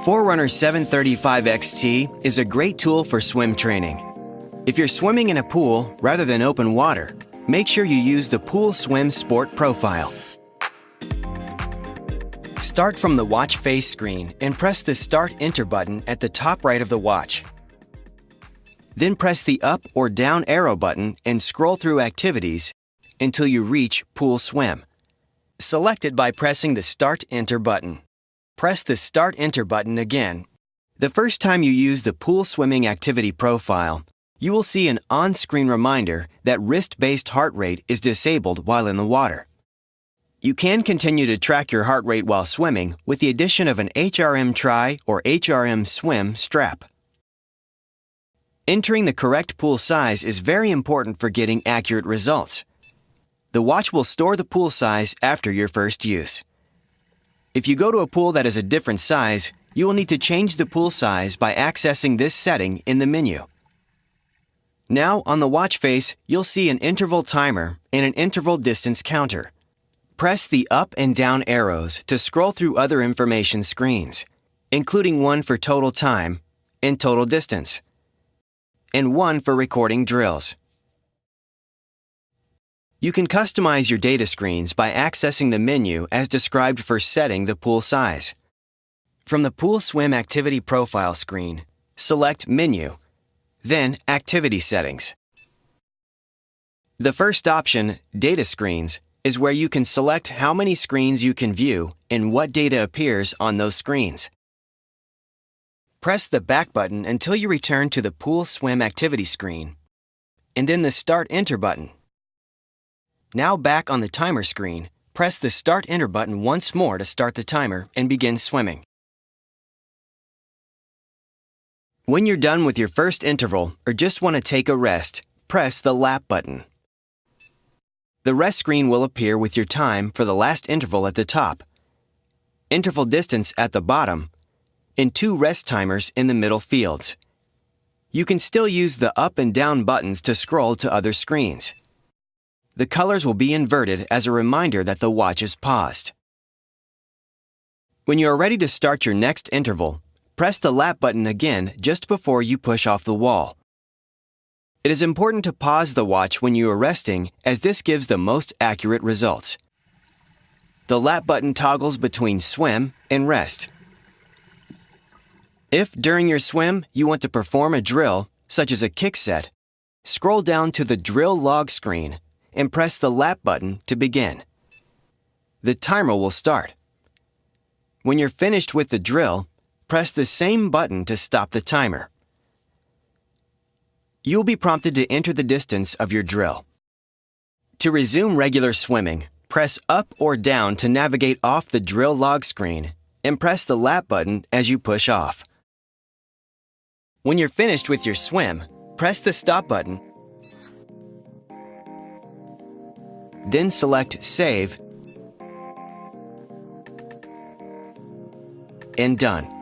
Forerunner 735 XT is a great tool for swim training. If you're swimming in a pool rather than open water, make sure you use the Pool Swim Sport profile. Start from the watch face screen and press the Start Enter button at the top right of the watch. Then press the up or down arrow button and scroll through activities until you reach Pool Swim. Select it by pressing the Start Enter button. Press the Start Enter button again. The first time you use the pool swimming activity profile, you will see an on screen reminder that wrist based heart rate is disabled while in the water. You can continue to track your heart rate while swimming with the addition of an HRM Tri or HRM Swim strap. Entering the correct pool size is very important for getting accurate results. The watch will store the pool size after your first use. If you go to a pool that is a different size, you will need to change the pool size by accessing this setting in the menu. Now, on the watch face, you'll see an interval timer and an interval distance counter. Press the up and down arrows to scroll through other information screens, including one for total time and total distance, and one for recording drills. You can customize your data screens by accessing the menu as described for setting the pool size. From the Pool Swim Activity Profile screen, select Menu, then Activity Settings. The first option, Data Screens, is where you can select how many screens you can view and what data appears on those screens. Press the back button until you return to the Pool Swim Activity screen, and then the Start Enter button. Now back on the timer screen, press the Start Enter button once more to start the timer and begin swimming. When you're done with your first interval or just want to take a rest, press the Lap button. The rest screen will appear with your time for the last interval at the top, interval distance at the bottom, and two rest timers in the middle fields. You can still use the up and down buttons to scroll to other screens. The colors will be inverted as a reminder that the watch is paused. When you are ready to start your next interval, press the lap button again just before you push off the wall. It is important to pause the watch when you are resting as this gives the most accurate results. The lap button toggles between swim and rest. If during your swim you want to perform a drill, such as a kick set, scroll down to the drill log screen and press the lap button to begin. The timer will start. When you're finished with the drill, press the same button to stop the timer. You'll be prompted to enter the distance of your drill. To resume regular swimming, press up or down to navigate off the drill log screen and press the lap button as you push off. When you're finished with your swim, press the stop button Then select Save and Done.